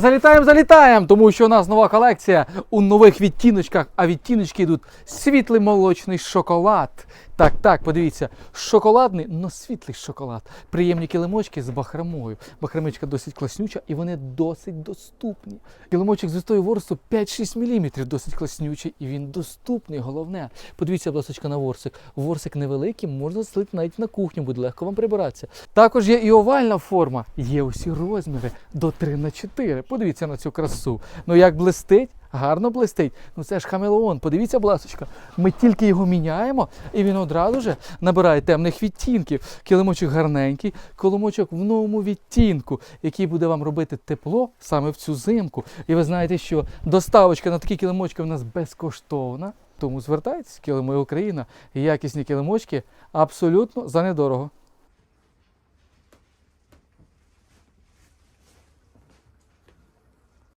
Залітаємо, залітаємо, тому що у нас нова колекція у нових відтіночках, а відтіночки йдуть світлий молочний шоколад. Так, так, подивіться, шоколадний, но світлий шоколад. Приємні килимочки з бахромою. Бахромичка досить класнюча і вони досить доступні. Килимочок з висотою ворсу 5-6 мм, досить класнючий і він доступний. Головне, подивіться, будь на ворсик. Ворсик невеликий, можна слити навіть на кухню, буде легко вам прибиратися. Також є і овальна форма, є усі розміри до 3 на 4. Подивіться на цю красу. Ну як блистить? Гарно блистить. Ну це ж хамелеон. Подивіться, будь ласка, ми тільки його міняємо, і він одразу же набирає темних відтінків. Килимочок гарненький, килимочок в новому відтінку, який буде вам робити тепло саме в цю зимку. І ви знаєте, що доставочка на такі килимочки в нас безкоштовна. Тому звертайтесь, килими Україна, якісні килимочки абсолютно за недорого.